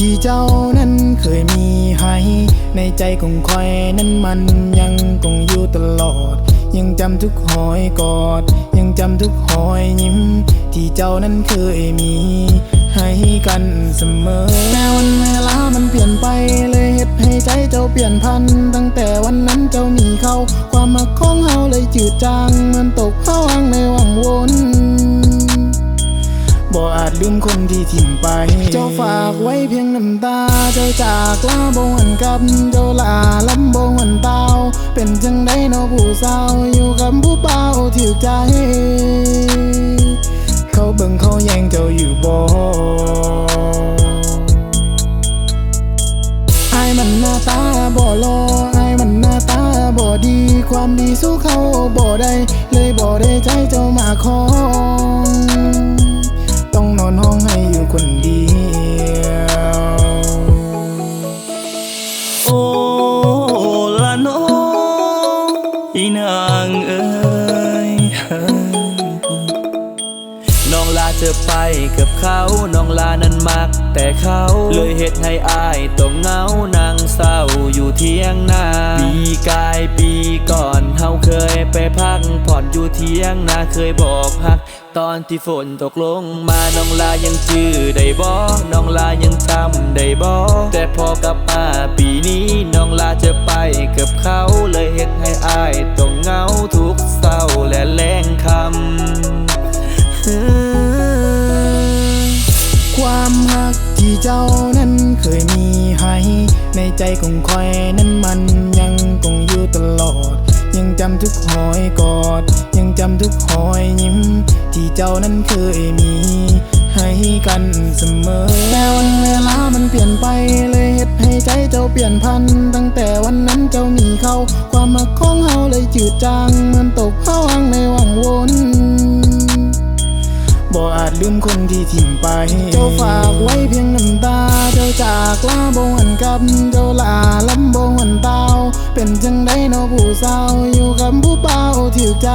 ที่เจ้านั้นเคยมีให้ในใจของคอยนั้นมันยังคงอยู่ตลอด ยังจำทุกหอยกอด ยังจำทุกหอยยิ้ม ที่เจ้านั้นเคยมี ให้กันเสมอแต่วันเวลามันเปลี่ยนไปเลยเหตุให้ใจเจ้าเปลี่ยนพัน ตั้งแต่วันนั้นเจ้ามีเขา ความมักของเฮาเลยจืดจางเหมันตกเข้าหางในวังวน ลืมคนที่ถิ่มไป เจ้าฝากไว้เพียงน้ำตา เจ้าจากลาบ่หวนกลับ เจ้าลาลำบ่หวนเตาเป็นจังได้นอผู้สาว อยู่กับผู้เบาถือใจ เขาเบิ่งเขาแย่งเจ้าอยู่บ่ไอ้มันหน้าตาบ่รอไอ้มันหน้าตาบ่ดี ความดีสู้เขาบ่ได้ เลยบ่ได้ใจเจ้ามาคอง อนห้องให้อยู่คนเดียว โอ้ละน้องอีนางเอ้ยน้องลาจะไปกับเขา น้องลานั้นมัก แต่เขาเลยเหตุให้อายต้องเหงานางเศร้าอยู่เที่ยงนาปีกายปีก่อนเฮาเคยไปพักผ่อนอยู่เที่ยงนาเคยบอกฮัก ตอนที่ฝนตกลงมาน้องลายังจื้อได้บ่น้องลายังจำได้บ่แต่พอกลับมาปีนี้น้องลาจะไปกับเขาเลยเห็นให้อายต้องเหงาทุกเศร้าและแรงคำความหักที่เจ้านั้นเคยมีให้ในใจของคอยนั้นมันยังคงอยู่ตลอด ยังจำทุกหอยกอด ยังจำทุกหอยยิ้ม ที่เจ้านั้นเคยมี ให้กันเสมอแต่วันเวลามันเปลี่ยนไปเลยเหตุให้ใจเจ้าเปลี่ยนพัน ตั้งแต่วันนั้นเจ้ามีเขา ความมักของเฮาเลยจืดจางเหมันตกเข้าหางในวังวนบ่อาจลืมคนที่ถิ่มไป เจ้าฝากไว้เพียงน้ำตา เจ้าจากลาบ่หวนกลับ เจ้าลาลำบ่หวนเตาเป็นจังได้นอผู้สาว อยู่กับผู้เบาถือใจ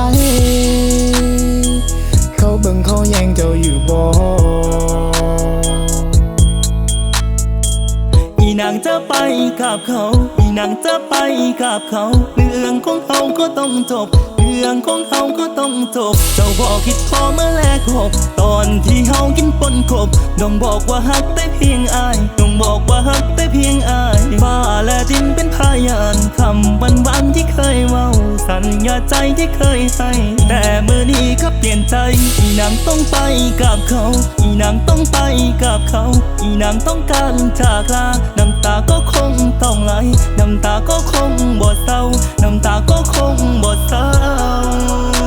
จ้าอยู่บ่อีนางจะไปกับเขา อีนางจะไปกับเขา เรื่องของเขาก็ต้องจบ เรื่องของเขาก็ต้องจบ เจ้าบอกคิดพอเมื่อแลกหกตอนที่เฮากินปนกบน้องบอกว่าฮักแต่เพียงอายน้องบอกว่าฮักแต่เพียงอายฟ้าและดินเป็นพยานคำวันวันที่เคยเว้าสัญญาใจที่เคยใส่แต่เมื่อนี้ก็เใจ อีนางต้องไปกับเขา อีนางต้องไปกับเขา อีนางต้องการจากลา น้ำตาก็คงต้องไหล น้ำตาก็คงบ่เศร้า น้ำตาก็คงบ่เศร้า